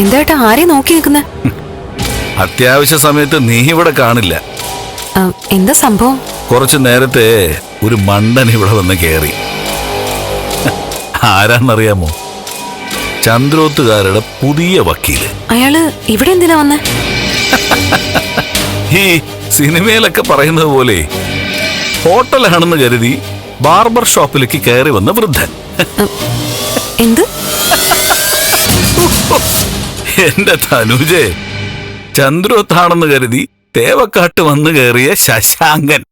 എന്താ ആരെ നോക്കി നിൽക്കുന്നത് അത്യാവശ്യ സമയത്ത് നീ ഇവിടെ കാണില്ല. എന്താ സംഭവം? കുറച്ചു നേരത്തെ ഒരു മണ്ടൻ ഇവിടെ വന്ന് കയറി ആരാന്നറിയാമോ? ചന്ദ്രോത്തുകാരുടെ പുതിയ വക്കീൽ. അയാൾ ഇവിടെ എന്തിനാ വന്നേ? ഈ സിനിമയിലൊക്കെ പറയുന്നത് പോലെ ഹോട്ടലാണെന്ന് കരുതി ബാർബർ ഷോപ്പിലേക്ക് കയറി വന്ന വൃദ്ധൻ. എന്ത്? എന്റെ തനുജെ ചന്ദ്രോത്താണെന്ന് കരുതി തേവക്കാട്ട് വന്നു കയറിയ ശശാങ്കൻ.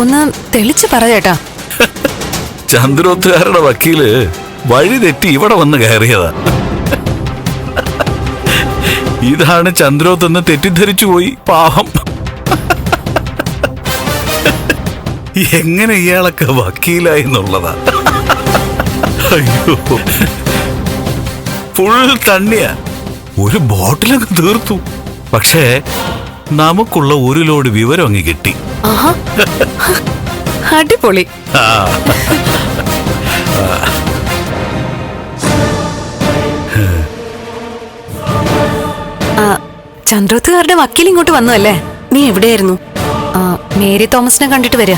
ഒന്ന് തെളിച്ചു പറയേട്ടാ ചന്ദ്രോത്തുകാരുടെ വക്കീൽ വഴി തെറ്റി ഇവിടെ വന്ന് കയറിയതാ. ഇതാണ് ചന്ദ്രോത്ത് എന്ന് തെറ്റിദ്ധരിച്ചു പോയി പാവം. എങ്ങനെ ഇയാളൊക്കെ വക്കീലായി എന്നുള്ളതാ. അയ്യോ. ഫുൾ തണ്ണിയാ. ഒരു ബോട്ടിലൊക്കെ തീർത്തു. പക്ഷേ നമുക്കുള്ള ഒരു ലോഡ് വിവരം അങ്ങ് കിട്ടി. അടിപൊളി. ചന്ദ്രോത്തുകാരുടെ വക്കീൽ ഇങ്ങോട്ട് വന്നു അല്ലേ നീ എവിടെയായിരുന്നു? മേരി തോമസിനെ കണ്ടിട്ട് വരിക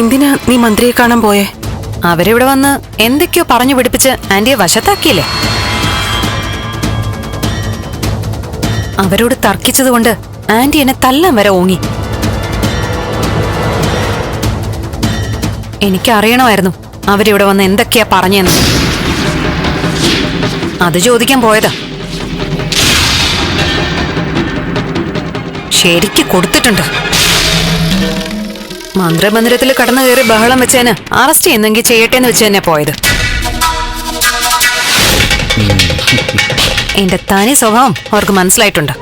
എന്തിനാ നീ മന്ത്രിയെ കാണാൻ പോയേ? അവരിവിടെ വന്ന് എന്തൊക്കെയോ പറഞ്ഞു പിടിപ്പിച്ച് ആന്റിയെ വശത്താക്കിയില്ലേ? അവരോട് തർക്കിച്ചതുകൊണ്ട് ആന്റി എന്നെ തല്ലാൻ വരെ ഓങ്ങി. എനിക്കറിയണമായിരുന്നു അവരിവിടെ വന്ന് എന്തൊക്കെയാ പറഞ്ഞെന്ന്. അത് ചോദിക്കാൻ പോയതാ. ശരിക്ക് കൊടുത്തിട്ടുണ്ട്. മന്ത്രമന്ദിരത്തിൽ കടന്നു കയറി ബഹളം വെച്ചേന് അറസ്റ്റ് ചെയ്യുന്നെങ്കിൽ ചെയ്യട്ടെ എന്ന് വെച്ച് തന്നെ പോയത് എന്റെ തനി സ്വഭാവം അവർക്ക് മനസ്സിലായിട്ടുണ്ട്.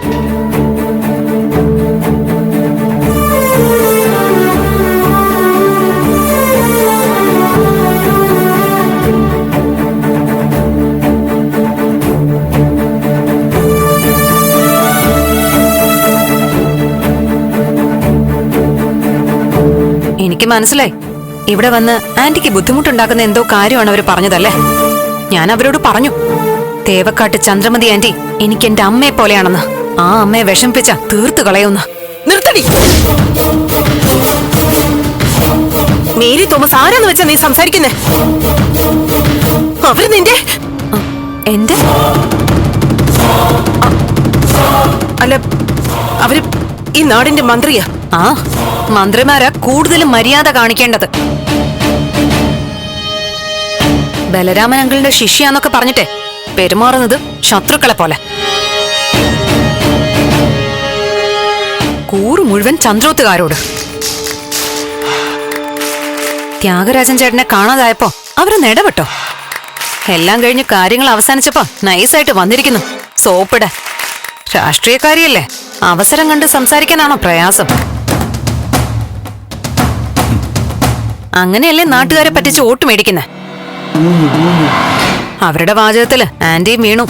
എനിക്ക് മനസ്സിലായി. ഇവിടെ വന്ന് ആന്റിക്ക് ബുദ്ധിമുട്ടുണ്ടാക്കുന്ന എന്തോ കാര്യമാണ് അവർ പറഞ്ഞതല്ലേ? ഞാൻ അവരോട് പറഞ്ഞു. തേവക്കാട്ട് ചന്ദ്രമതി ആന്റി എനിക്ക് എന്റെ അമ്മയെ പോലെയാണെന്ന്. ആ അമ്മയെ വിഷമിപ്പിച്ച തീർത്തു കളയുന്ന നിർത്തടി! മേരി തോമസ് ആരാന്ന് വെച്ചാ നീ സംസാരിക്കുന്നേ? അവർ നിന്റെ? എന്റെ? അല്ല അവർ ഈ നാടിന്റെ മന്ത്രിയാ? ആ മന്ത്രിമാരാ കൂടുതലും മര്യാദ കാണിക്കേണ്ടത്. ബലരാമൻ അങ്കിളിന്റെ ശിഷ്യാന്നൊക്കെ പറഞ്ഞിട്ടെ പെരുമാറുന്നത് ശത്രുക്കളെ പോലെ. കൂറ് മുഴുവൻ ചന്ദ്രോത്തുകാരോട്. ത്യാഗരാജൻ ചേട്ടനെ കാണാതായപ്പോ അവർ നെടപെട്ടോ എല്ലാം കഴിഞ്ഞ് കാര്യങ്ങൾ അവസാനിച്ചപ്പോ നൈസായിട്ട് വന്നിരിക്കുന്നു. സോപ്പിട രാഷ്ട്രീയക്കാരിയല്ലേ? അവസരം കണ്ട് സംസാരിക്കാനാണോ പ്രയാസം? അങ്ങനെയല്ലേ നാട്ടുകാരെ പറ്റിച്ച് വോട്ട് മേടിക്കുന്നേ? അവരുടെ വാചകത്തിൽ ആന്റിയും വീണു.